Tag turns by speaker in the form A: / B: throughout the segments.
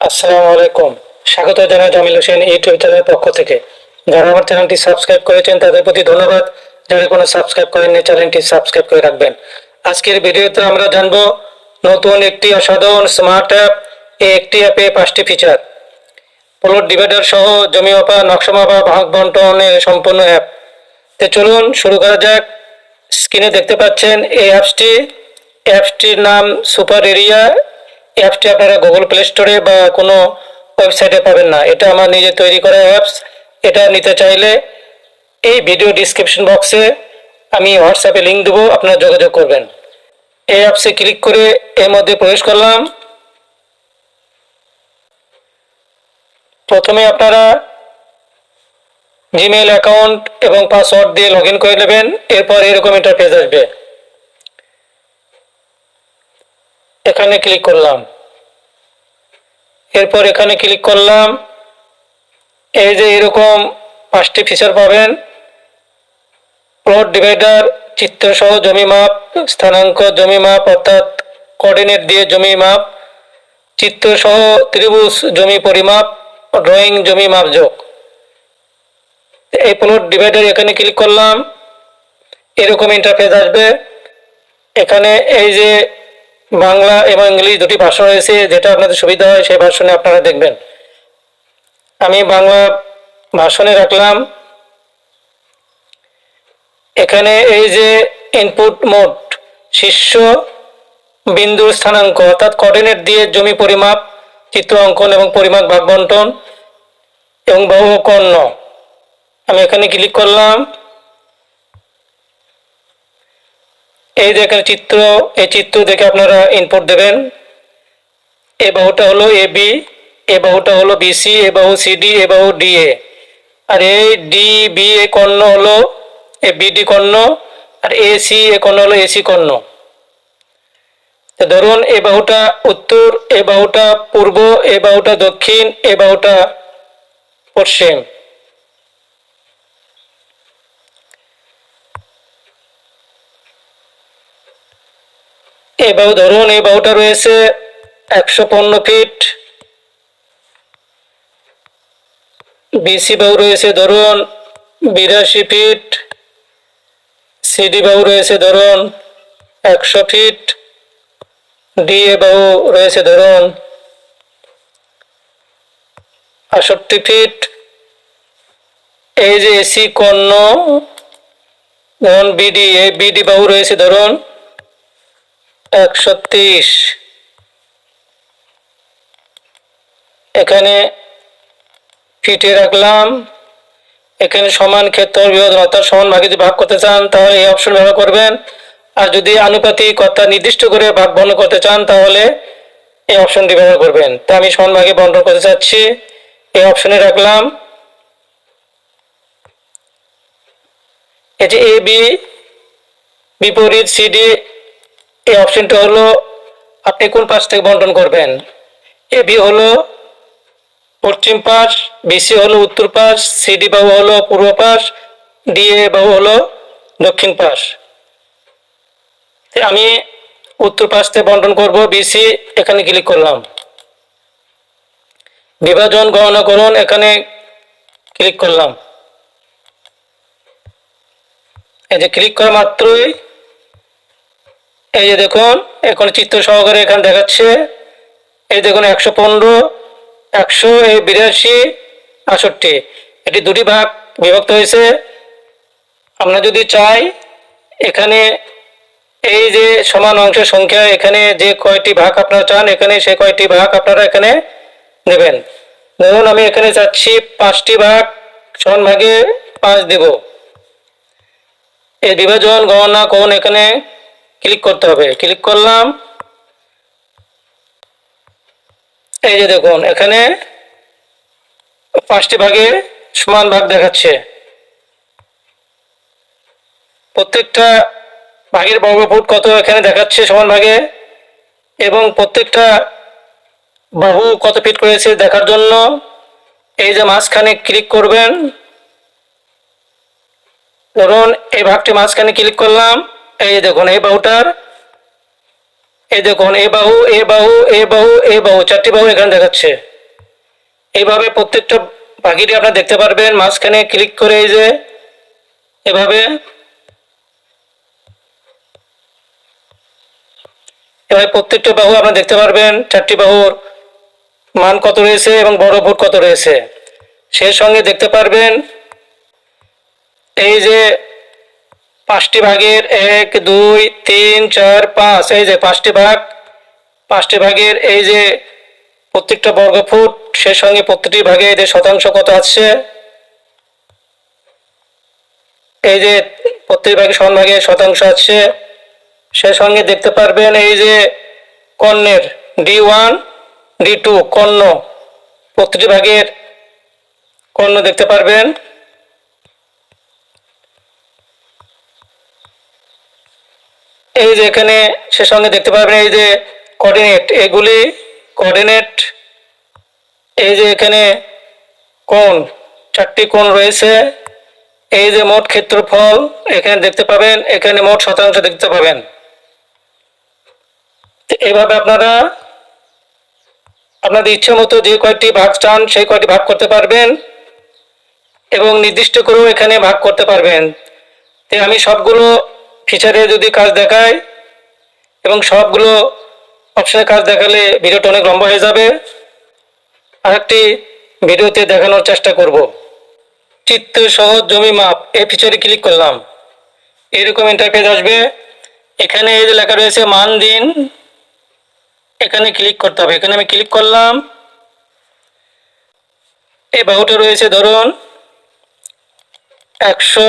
A: আসসালামু আলাইকুম। স্বাগত জানাই জামিল হোসেন ইউটিউব চ্যানেলের পক্ষ থেকে। যারা আমার চ্যানেলটি সাবস্ক্রাইব করেছেন, তাদের প্রতি ধন্যবাদ। যারা কোনো সাবস্ক্রাইব করেননি, চ্যানেলটি সাবস্ক্রাইব করে রাখবেন। আজকের ভিডিওতে আমরা জানব নতুন একটি অসাধারণ স্মার্ট অ্যাপ এই একটি অ্যাপে পাঁচটি ফিচার প্লট ডিভাইডার সহ জমি মাপা, নকশা মাপা ভাগ বন্টনের সম্পূর্ণ অ্যাপ তো চলুন শুরু করা যাক। স্ক্রিনে দেখতে পাচ্ছেন এই অ্যাপসটি অ্যাপসটির নাম সুপার এরিয়া অ্যাপসটি আপনারা গুগল প্লে স্টোরে বা কোনো ওয়েবসাইটে পাবেন না। এটা আমার নিজে তৈরি করা অ্যাপস। এটা নিতে চাইলে এই ভিডিও ডিসক্রিপশন বক্সে আমি হোয়াটসঅ্যাপে লিঙ্ক দেবো, আপনারা যোগাযোগ করবেন। এই অ্যাপসে ক্লিক করে এর মধ্যে প্রবেশ করলাম। প্রথমে আপনারা জিমেল অ্যাকাউন্ট এবং পাসওয়ার্ড দিয়ে লগ ইন করে নেবেন, এরপর এরকম ইন্টারফেস আসবে। এখানে ক্লিক করলাম। এরপর এখানে ক্লিক করলাম। এই যে এরকম পাঁচটি ফিচার পাবেন। প্লট ডিভাইডার চিত্রসহ জমি মাপ, স্থানাঙ্ক জমি মাপ, অর্থাৎ কোঅর্ডিনেট দিয়ে জমি মাপ চিত্রসহ ত্রিভুজ জমি পরিমাপ ড্রয়িং জমি মাপ যোগ। এই প্লট ডিভাইডার এখানে ক্লিক করলাম। এরকম ইন্টারফেস আসবে। এখানে এই যে বাংলা এবং ইংলিশ দুটি ভাষা রয়েছে, যেটা আপনাদের সুবিধা হয়, সেই ভাষণে আপনারা দেখবেন। আমি বাংলা ভাষণে রাখলাম। এখানে এই যে ইনপুট মোড শীর্ষ বিন্দুর স্থানাঙ্ক, অর্থাৎ কোঅর্ডিনেট দিয়ে জমি পরিমাপ, চিত্র অঙ্কন এবং পরিমাপ ভাগ বন্টন এবং বহু কর্ণ আমি এখানে ক্লিক করলাম। এই যে এখানে চিত্র, এই চিত্র দেখে আপনারা ইনপুট দেবেন। এ বাহুটা হলো এ বি এ বাহুটা হলো বিসি এ বাহু সিডি এ বাহু ডিএ আর এই ডি বি এ কর্ণ হলো, এ BD Karna, R A C এ কর্ণ হলো এসি কর্ণ। তো ধরুন, এ বাহুটা উত্তর, এ বাহুটা পূর্ব, এ বাহুটা দক্ষিণ, এ বাহুটা পশ্চিম। এই বাহু ধরুন, এই বাহুটা রয়েছে একশো পনেরো ফিট। বিসি বাহু রয়েছে ধরুন, বিরাশি ফিট। সিডি বাহু রয়েছে ধরুন, একশো ফিট। ডিএ বাহু রয়েছে ধরুন আষট্টি ফিট। এই যে এসি কর্ণ, ধরুন বিডি এই বিডি বাহু রয়েছে ধরুন একশো তিরিশ। এখানে ফিটে রাখলাম। এখানে সমান ক্ষেত্র অর্থাৎ সমান ভাগে ভাগ করতে চান, তাহলে এই অপশন ব্যবহার করবেন। আর যদি আনুপাতিক অর্থাৎ নির্দিষ্ট করে ভাগ বর্ণ করতে চান, তাহলে এই অপশনটি ব্যবহার করবেন। তা আমি সমান ভাগে বন্টন করতে চাচ্ছি। এই অপশনে রাখলাম। এই যে এ বি বিপরীত সিডি এই অপশনটা হলো আপনি কোন পাশ থেকে বন্টন করবেন? এ বি হলো পশ্চিম পাশ বিসি হলো উত্তর পাশ সিডি বাহু হলো পূর্ব পাশ ডিএ বাহু হলো দক্ষিণ পাশ। আমি উত্তর পাশ থেকে বন্টন করব বিসি এখানে ক্লিক করলাম। বিভাজন গণনা করুন, এখানে ক্লিক করলাম। এই যে ক্লিক করা মাত্রই এই যে দেখুন, এখন চিত্র সহকারে এখানে দেখাচ্ছে। এই দেখুন, একশো পনেরো, একশো এই বিরাশি আষট্টি এটি দুটি ভাগ বিভক্ত হয়েছে। আমরা যদি চাই, এখানে এই যে সমান অংশের সংখ্যা, এখানে যে কয়টি ভাগ আপনারা চান, এখানে সে কয়টি ভাগ আপনারা এখানে নেবেন। ধরুন, আমি এখানে চাচ্ছি পাঁচটি ভাগ সমান ভাগে পাঁচ দেব। এই বিভাজন, গণনা কোন এখানে ক্লিক করতে হবে। ক্লিক করলাম। এই যে দেখুন, এখানে পাঁচটি ভাগে সমান ভাগ দেখাচ্ছে। প্রত্যেকটা ভাগের বর্গফুট কত এখানে দেখাচ্ছে সমান ভাগে? এবং প্রত্যেকটা বাহু কত ফিট করেছে দেখার জন্য? এই যে মাঝখানে ক্লিক করবেন। ধরুন, এই ভাগটি মাঝখানে ক্লিক করলাম। এই দেখুন এই বাহুটার এই দেখুন এ বাহু এ বাহু এ বাহু এ বাহু, চারটি বাহু এখানে দেখাচ্ছে। এইভাবে প্রত্যেকটা পাখিটি আপনারা দেখতে পারবেন, মাঝখানে ক্লিক করে এই যে, এভাবে। এভাবে প্রত্যেকটা বাহু আপনারা দেখতে পারবেন, চারটি বাহুর মান কত রয়েছে এবং বড় ফুট কত রয়েছে। সেই সঙ্গে দেখতে পারবেন, এই যে পাঁচটি ভাগের এক, দুই, তিন, চার, পাঁচ, এই যে পাঁচটি ভাগ, পাঁচটি ভাগের এই যে প্রত্যেকটা বর্গ ফুট সে সঙ্গে প্রত্যেকটি ভাগে এই যে শতাংশ কত আছে এই যে প্রত্যেক ভাগে সমান ভাগে শতাংশ আছে সে সঙ্গে দেখতে পারবেন এই যে কর্ণের ডি ওয়ান, ডি টু, কর্ণ প্রতিটি ভাগের কর্ণ দেখতে পারবেন। এই যে এখানে সে সঙ্গে দেখতে পাবেন এই যে কোঅর্ডিনেট এগুলি কোঅর্ডিনেট এই যে এখানে কোণ, চারটি কোণ রয়েছে, এই যে মোট ক্ষেত্রফল, এখানে দেখতে পাবেন, এখানে মোট শতাংশ দেখতে পাবেন। এভাবে আপনারা আপনাদের ইচ্ছে মতো যে কয়টি ভাগ চান, সেই কয়টি ভাগ করতে পারবেন এবং নির্দিষ্ট করেও এখানে ভাগ করতে পারবেন। আমি সবগুলো ফিচারে যদি কাজ দেখায় এবং সবগুলো অপশনে কাজ দেখালে ভিডিওটা অনেক লম্বা হয়ে যাবে। আরেকটি ভিডিওতে দেখানোর চেষ্টা করব। চিত্র সহ জমি মাপ, এই ফিচারে ক্লিক করলাম। এরকম ইন্টারফেস আসবে। এখানে এই যে লেখা রয়েছে, মান দিন। এখানে ক্লিক করতে হবে। এখানে আমি ক্লিক করলাম। এই বাহুটা রয়েছে, ধরুন, একশো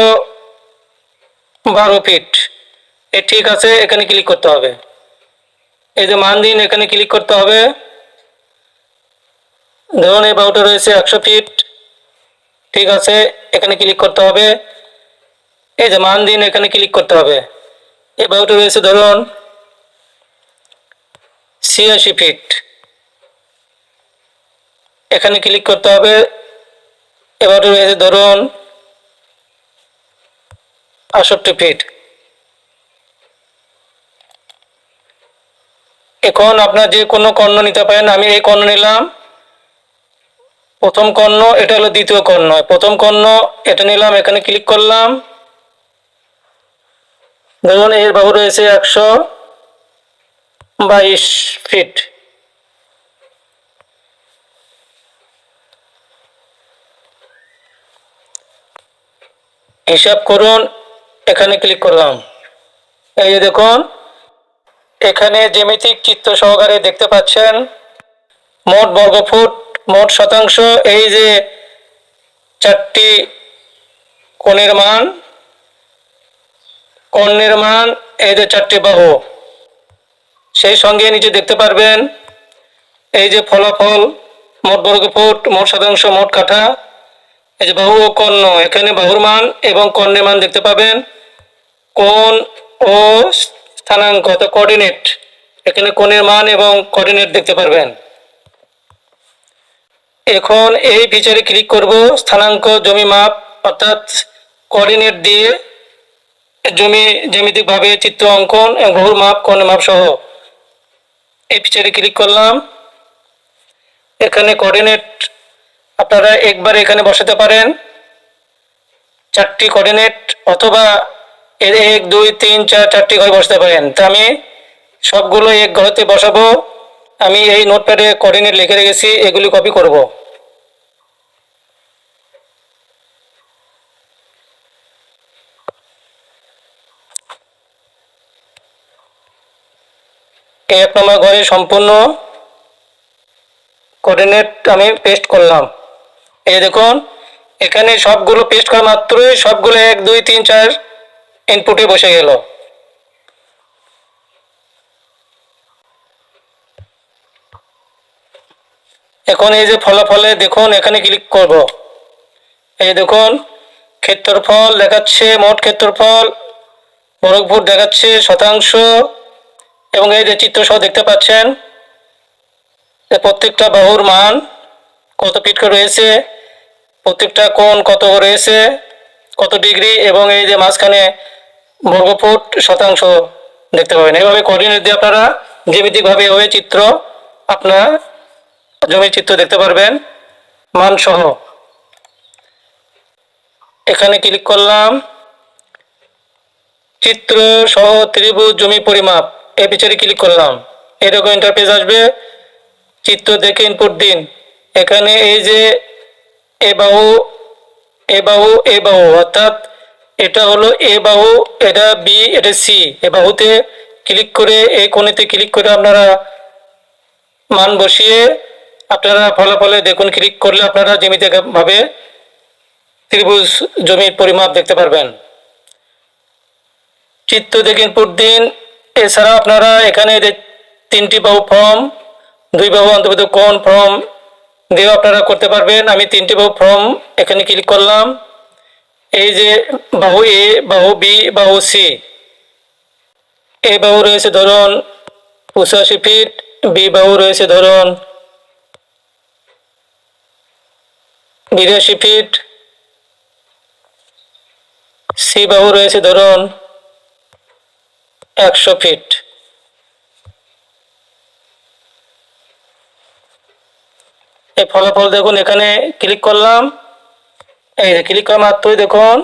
A: বারো ফিট এ ঠিক আছে, এখানে ক্লিক করতে হবে। এই যে মান দিন, এখানে ক্লিক করতে হবে। ধরুন এই বাহুটা রয়েছে একশো ফিট ঠিক আছে, এখানে ক্লিক করতে হবে। এই যে মান দিন, এখানে ক্লিক করতে হবে। এই বাহুটা রয়েছে ধরুন ছিয়াশি ফিট এখানে ক্লিক করতে হবে। এবার রয়েছে ধরুন আষট্টি ফিট এখন আপনার যে কোনো কর্ণ নিতে পারেন, আমি এই কর্ণ নিলাম। প্রথম কর্ণ, এটা হলো দ্বিতীয় কর্ণ। প্রথম কর্ণ, এটা নিলাম, এখানে ক্লিক করলাম। ধরুন, এর বাহু রয়েছে একশো বাইশ ফিট হিসাব করুন, এখানে ক্লিক করলাম। এই যে দেখুন এখানে জ্যামিতিক চিত্র সহকারে দেখতে পাচ্ছেন। মোট বর্গফুট, মোট শতাংশ, এই যে চারটি কোণের মান কর্ণের মান, এই যে চারটি বাহু। সেই সঙ্গে নিচে দেখতে পারবেন, এই যে ফলাফল, মোট বর্গফুট, মোট শতাংশ, মোট কাঠা, এই যে বাহু ও কর্ণ এখানে বাহুর মান এবং কর্ণের মান দেখতে পাবেন। কোণ ও স্থানাঙ্ক অর্থাৎ কোঅর্ডিনেট এখানে কোণের মান এবং কোঅর্ডিনেট দেখতে পারবেন। এখন এই ফিচারে ক্লিক করব স্থানাঙ্ক, জমি মাপ, অর্থাৎ কোঅর্ডিনেট দিয়ে জমি জ্যামিতিকভাবে চিত্র অঙ্কন এবং বহুর মাপ, কোণের মাপ সহ। এই ফিচারে ক্লিক করলাম। এখানে কোঅর্ডিনেট আপনারা একবার এখানে বসাতে পারেন। চারটি কোঅর্ডিনেট অথবা এর এক, দুই, তিন, চার, চারটি ঘরে বসাতে পারেন। তা আমি সবগুলো এক ঘরেতে বসাবো। আমি এই নোটপ্যাডে কোঅর্ডিনেট লিখে রেখেছি, এগুলি কপি করব। এক নম্বর ঘরে সম্পূর্ণ কোঅর্ডিনেট আমি পেস্ট করলাম। এই দেখুন, এখানে সবগুলো পেস্ট করা মাত্রই সবগুলো এক, দুই, তিন, চার ইনপুটে বসে গেল। এখন এই যে ফলাফলে দেখুন, এখানে ক্লিক করব। এই দেখুন, ক্ষেত্রফল দেখাচ্ছে, মোট ক্ষেত্রফল। বর্গফুট দেখাচ্ছে শতাংশ। এবং এই যে চিত্র সহ দেখতে পাচ্ছেন প্রত্যেকটা বাহুর মান কত ফিট করে রয়েছে, প্রত্যেকটা কোণ কত রয়েছে, কত ডিগ্রি এবং এই যে মাঝখানে বর্গফুট শতাংশ দেখতে পাবেন। এইভাবে কোঅর্ডিনেট দিয়ে আপনারা জ্যামিতিকভাবে এভাবে চিত্র, আপনার জমির চিত্র দেখতে পারবেন। মান সহ এখানে ক্লিক করলাম। চিত্র সহ ত্রিভুজ জমি পরিমাপ। এই পিছনে ক্লিক করলাম। এরকম ইন্টারফেস আসবে। চিত্র দেখে ইনপুট দিন। এখানে এই যে এ বাহু এ বাহু এ বাহু, অর্থাৎ এটা হলো এ বাহু, এটা বি, এটা সি। এ বাহুতে ক্লিক করে এই কোণেতে ক্লিক করে আপনারা মান বসিয়ে আপনারা ফলাফলে দেখুন, ক্লিক করলে আপনারা জমিতে ভাবে ত্রিভুজ জমির পরিমাপ দেখতে পারবেন। চিত্র দেখে ইনপুট এছাড়া আপনারা এখানে তিনটি বাহু ফর্ম, দুই বাহু অন্তর্ভুক্ত কোন ফর্ম দিয়েও আপনারা করতে পারবেন। আমি তিনটি বাহু ফর্ম এখানে ক্লিক করলাম। এই যে বাহু এ, বাহু বি, বাহু সি। এ বাহু রয়েছে ধরুন পঁচাশি ফিট বি বাহু রয়েছে ধরুন বিরাশি ফিট সি বাহু রয়েছে ধরুন একশো ফিট এই ফলাফল দেখুন, এখানে ক্লিক করলাম। এই যে ক্লিক করা মাত্রই দেখুন,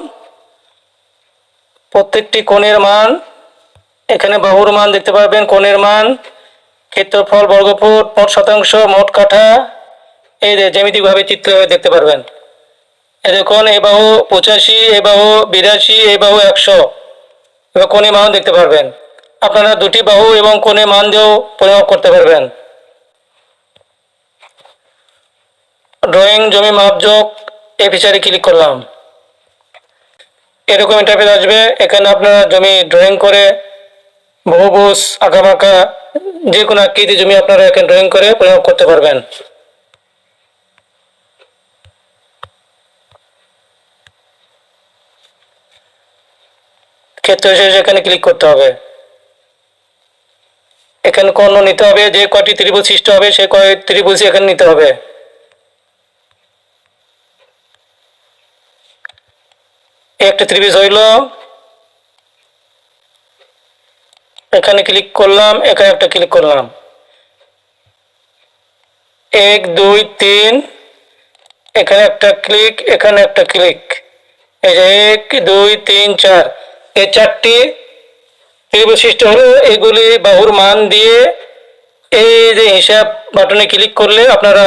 A: প্রত্যেকটি কোণের মান, এখানে বাহুর মান দেখতে পারবেন কোণের মান, ক্ষেত্রফল, বর্গফুট, মোট শতাংশ, মোট কাঠা, এই যে জ্যামিতিকভাবে চিত্র দেখতে পারবেন। এই দেখুন এ বাহু পঁচাশি এ বাহু বিরাশি এ বাহু একশো। এবার কোণে মান দেখতে পারবেন। আপনারা দুটি বাহু এবং কোণে মান দিয়েও পরিমাপ করতে পারবেন। ড্রয়িং জমি, মাপযোগ এই ফিচারে ক্লিক করলাম। এরকম ইন্টারফেস আসবে। এখানে আপনারা জমি ড্রয়িং করে বহুবুস আঁকাবাঁকা যে কোনো আকৃতি জমি আপনারা এখানে ড্রয়িং করে পরিমাপ করতে পারবেন। ক্ষেত্র শেষে এখানে ক্লিক করতে হবে। এখানে কর্ণ নিতে হবে। যে কয়টি ত্রিভুজ সৃষ্টি হবে, সে কয় ত্রিভুজই এখানে নিতে হবে। একটা ত্রিভুজ হইল। এখানে ক্লিক করলাম, এখানে একটা ক্লিক করলাম। এক, দুই, তিন, এখানে একটা ক্লিক এখানে একটা ক্লিক এই যে এক, দুই, তিন, চার। এই চারটি ত্রিভুজ হলো, এগুলি বাহুর মান দিয়ে এই যে হিসাব বাটনে ক্লিক করলে আপনারা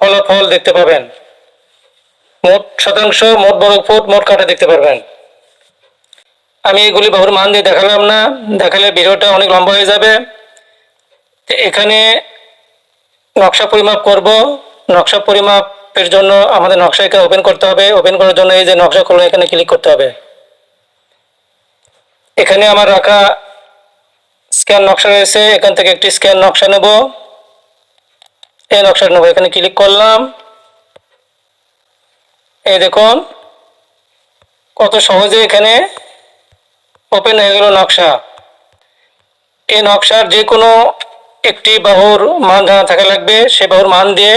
A: ফলাফল দেখতে পাবেন। মোট শতাংশ, মোট বর্গ ফুট, মোট কাঠা দেখতে পারবেন। আমি এগুলি বাহুর মান দিয়ে দেখালাম না। দেখালে ভিডিওটা অনেক লম্বা হয়ে যাবে। এখানে নকশা পরিমাপ করব। নকশা পরিমাপের জন্য আমাদের নকশাকে ওপেন করতে হবে। ওপেন করার জন্য এই যে নকশা করল এখানে ক্লিক করতে হবে। এখানে আমার রাখা স্ক্যান নকশা রয়েছে। এখান থেকে একটি স্ক্যান নকশা নেব। এই নকশা নেব। এখানে ক্লিক করলাম। এই দেখুন, কত সহজে এখানে ওপেন হয়ে গেল নকশা। এই নকশার যে কোনো একটি বাহুর মান জানা থাকা লাগবে। সে বাহুর মান দিয়ে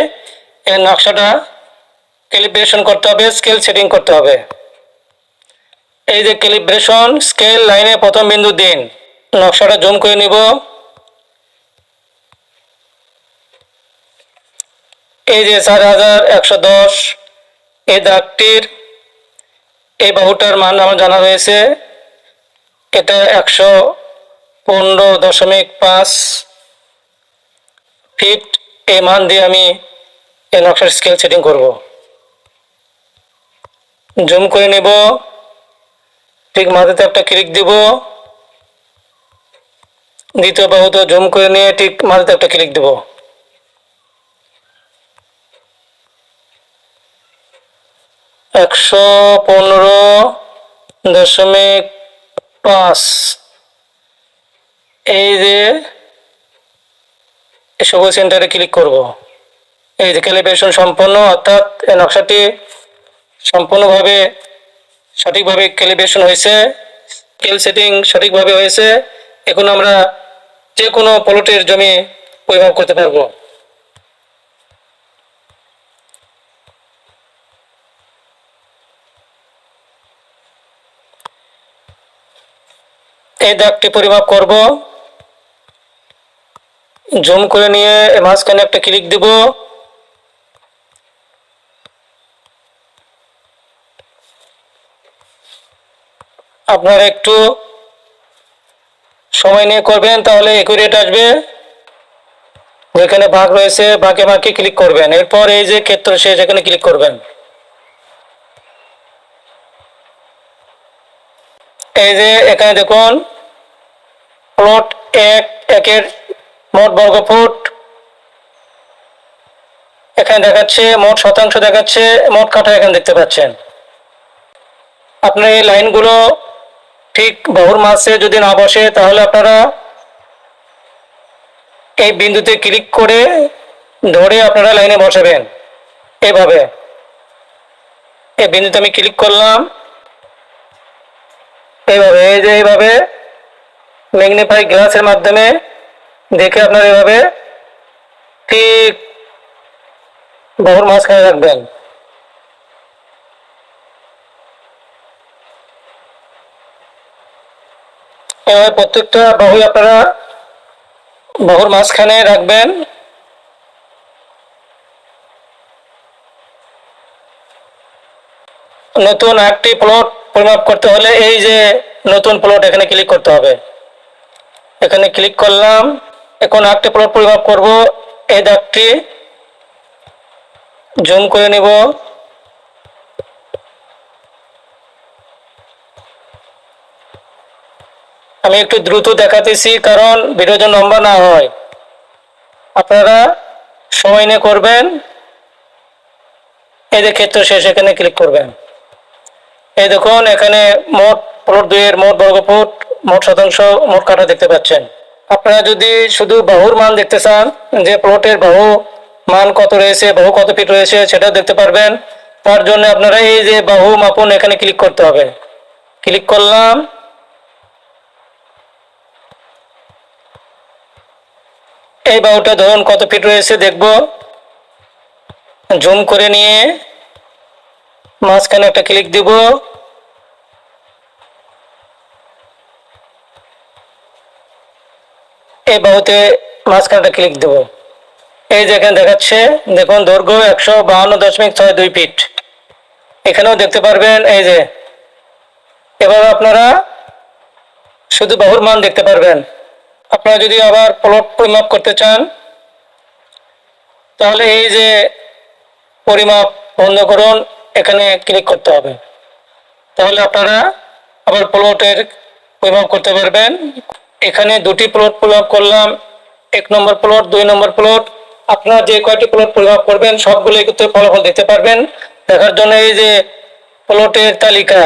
A: এই নকশাটা ক্যালিব্রেশন করতে হবে স্কেল সেটিং করতে হবে। এই যে ক্যালিব্রেশন স্কেল লাইনে প্রথম বিন্দু দিন। নকশাটা জুম করে নিব। এই যে চার হাজার একশো দশ এই দাগটির এই বাহুটার মান আমার জানা রয়েছে এটা একশো পনেরো দশমিক পাঁচ ফিট। এই মান দিয়ে আমি এই নকশার স্কেল সেটিং করব। জুম করে নেব। ঠিক মাথাতে একটা ক্লিক দিব। দ্বিতীয় বাহুতে জুম করে নিয়ে ঠিক মাথাতে একটা ক্লিক দিব। একশো পনেরো দশমিক পাঁচ। এই যে সবুজ সেন্টারে ক্লিক করব। এই যে ক্যালিব্রেশন সম্পন্ন, অর্থাৎ এই নকশাটি সম্পূর্ণভাবে সঠিকভাবে ক্যালিব্রেশন হয়েছে স্কেল সেটিং সঠিকভাবে হয়েছে। এখন আমরা যে কোনো প্লটের জমি পরিমাপ করতে পারব। এই দাগটি পরিমাপ করব। জুম করে নিয়ে মাঝখানে একটা ক্লিক দিব। আপনারা একটু সময় নিয়ে করবেন, তাহলে একুরেট আসবে। ওইখানে ভাগ রয়েছে, ভাগে ভাগে ক্লিক করবেন। এরপর এই যে ক্ষেত্র সে যেখানে ক্লিক করবেন। এই যে এখানে দেখুন প্লট এক, একের মোট বর্গ ফুট এখানে দেখাচ্ছে মোট শতাংশ দেখাচ্ছে, মোট কাঠা এখানে দেখতে পাচ্ছেন। আপনার এই লাইনগুলো ঠিক বাহুর মাসে যদি না বসে, তাহলে আপনারা এই বিন্দুতে ক্লিক করে ধরে আপনারা লাইনে বসাবেন। এভাবে। এই বিন্দুতে আমি ক্লিক করলাম। এইভাবে, এই যে এইভাবে ম্যাগনিফাই গ্লাসের মাধ্যমে দেখে আপনারা এইভাবে ঠিক বাহুর মাঝখানে রাখবেন। প্রত্যেকটা বাহু আপনারা বাহুর মাঝখানে রাখবেন। নতুন একটি প্লট পরিমাপ করতে হলে এই যে নতুন প্লট এখানে ক্লিক করতে হবে। এখানে ক্লিক করলাম, এখন একটি প্লট পরিমাপ করব। এই দাগটি জুম করে নিব। আমি একটু দ্রুত দেখাতেছি, কারণ ভিডিও যেন লম্বা না হয়। আপনারা সময় নিয়ে করবেন। যে ক্ষেত্র শেষ, এখানে ক্লিক করবেন। এই দেখুন, এখানে মোট প্লট দুইয়ের মোট বর্গ ফুট মোট শতাংশ মোট কাঠা দেখতে পাচ্ছেন। আপনারা যদি শুধু বাহুর মান দেখতে চান, যে প্লটের বাহু মান কত রয়েছে, বাহু কত ফিট রয়েছে, সেটাও দেখতে পারবেন। তার জন্য আপনারা এই যে বাহু মাপন এখানে ক্লিক করতে হবে। ক্লিক করলাম। এই বাহুটা ধরুন কত ফিট রয়েছে, দেখব। জুম করে নিয়ে মাঝখানে একটা ক্লিক দিব। এই বাহুতে মাঝখানে একটা ক্লিক দেব। এই যে এখানে দেখাচ্ছে, দেখুন দৈর্ঘ্য একশো বাহান্ন দশমিক ছয় দুই ফিট এখানেও দেখতে পারবেন, এই যে। এভাবে আপনারা শুধু বাহুর মান দেখতে পারবেন। আপনারা যদি আবার প্লট পরিমাপ করতে চান, তাহলে এই যে পরিমাপ বন্ধ করুন। এখানে ক্লিক করতে হবে। তাহলে আপনারা আবার প্লটের পরিমাপ করতে পারবেন। এখানে দুটি প্লট পরিমাপ করলাম। এক নম্বর প্লট দুই নম্বর প্লট আপনারা যে কয়টি প্লট পরিমাপ করবেন, সবগুলো কিন্তু ফলাফল দেখতে পারবেন। দেখার জন্য এই যে প্লটের তালিকা,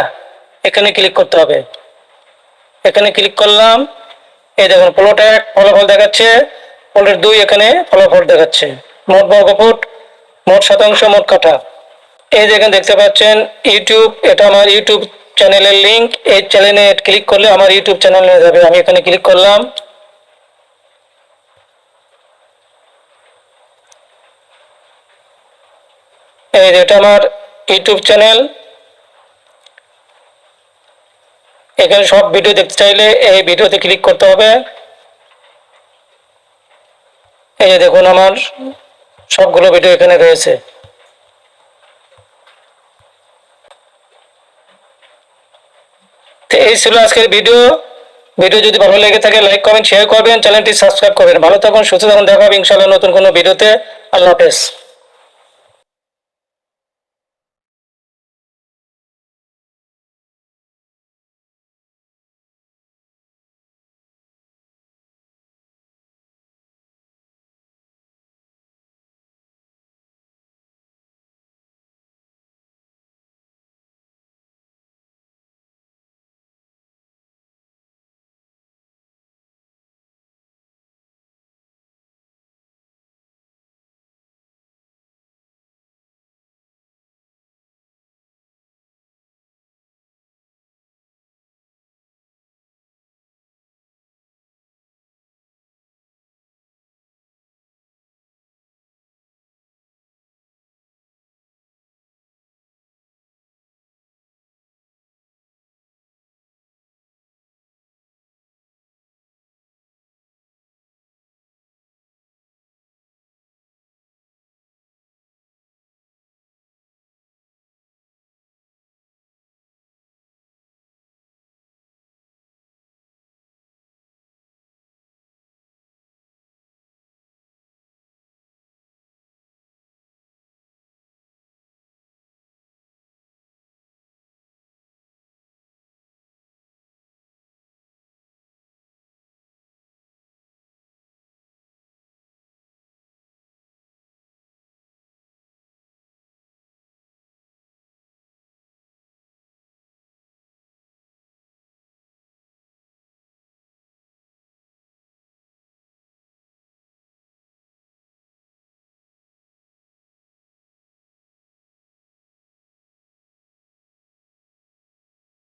A: এখানে ক্লিক করতে হবে। এখানে ক্লিক করলাম। এই দেখুন প্লট এক ফলাফল দেখাচ্ছে প্লটের দুই এখানে ফলাফল দেখাচ্ছে। মোট বর্গফুট, মোট শতাংশ, মোট কাঠা। এই যে এখানে দেখতে পাচ্ছেন ইউটিউব, এটা আমার ইউটিউব চ্যানেলের লিঙ্ক এই চ্যানেলে ক্লিক করলে আমার ইউটিউব চ্যানেল যাবে। আমি এখানে ক্লিক করলাম। এই যে এটা আমার ইউটিউব চ্যানেল। এখানে সব ভিডিও দেখতে চাইলে এই ভিডিওতে ক্লিক করতে হবে। এই যে দেখুন আমার সবগুলো ভিডিও এখানে রয়েছে। তো এই ছিল আজকের ভিডিও। ভিডিও যদি ভালো লেগে থাকে লাইক কমেন্ট শেয়ার করবেন। চ্যানেলটি সাবস্ক্রাইব করবেন। ভালো থাকুন, সুস্থ থাকুন। দেখা হবে ইনশাআল্লাহ নতুন কোনো ভিডিওতে। আল্লাহ হাফেজ।